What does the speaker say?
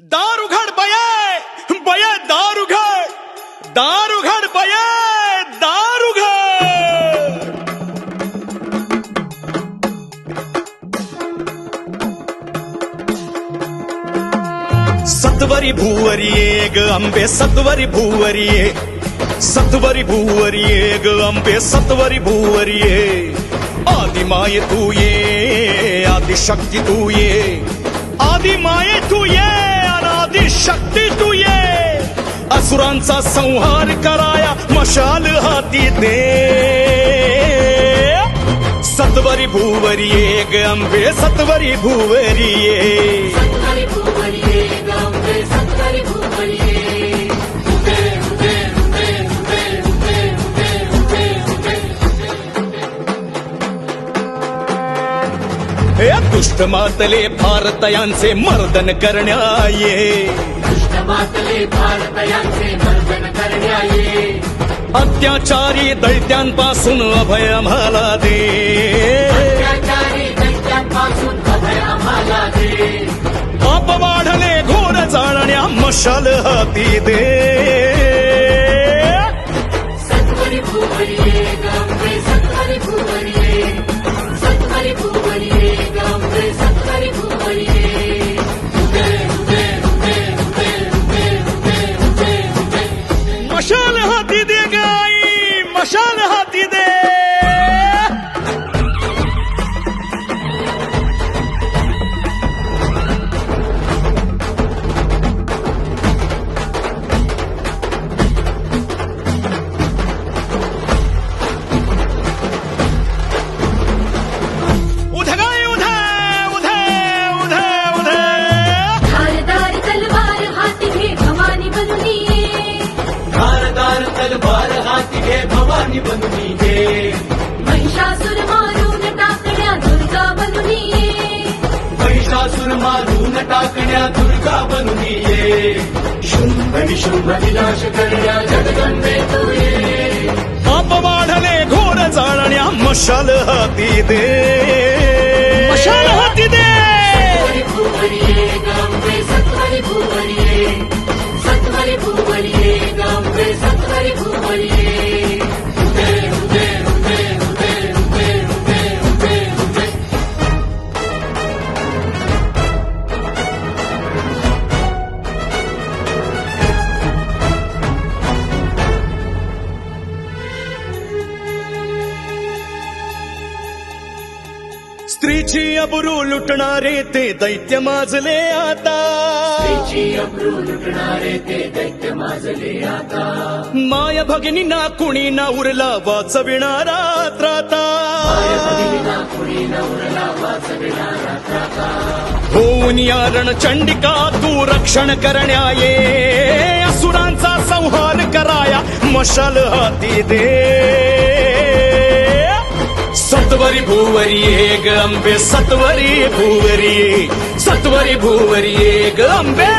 दार उघड बया बया दार उघड दार उघड बया दार उघड सत्वरी भूवरी ये ग अंबे सत्वरी भूवरी ये सत्वरी भूवरी ये ग अंबे सत्वरी भूवरी ये आदि माये तू ये आदि शक्ती तू ये आदि माये तू ये। अनादि शक्ती तू ये असुरांचा संहार कराया मशाल हाती दे. सत्वरी भूवरी एक अंबे सत्वरी भूवरी ये हे दुष्ट मातले भारत यांचे मर्दन करण्याये. अत्याचारी दैत्यांपासून अभय आम्हाला दे. अपवाढले घोर जाळण्या मशाल हाती दे. ਮਸ਼ਾਲ ਹਾਦੀ ਦੀ ਗਾਈ ਮਸ਼ਾਲ ਹਾਦੀ तलवार हाती घे भवानी बनली घे महिषासुर मारून टाकण्या दुर्गा बनली महिषासुर मारून टाकण्या दुर्गा बनली ये. शुंभ निशुंभ विनाश करण्या जगदंबे तू ये. पाप वाढले घोर जाळण्या मशाल हाती दे. मशाल हाती दे. स्त्रीची अबरू लुटणारे ते दैत्य माजले आता. अब्रू लुटणारे ते दैत्य माजले आता. माय भगिनीना कुणी ना उरला वाचविणारा त्राता त्राता. होऊन यारण चंडिका तू रक्षण करण्या ये असुरांचा संहार कराया मशाल हाती दे. भूवरिये भूवरी ग अंबे सत्वरी भूवरी सत्वरी भूवरिये ग अंबे.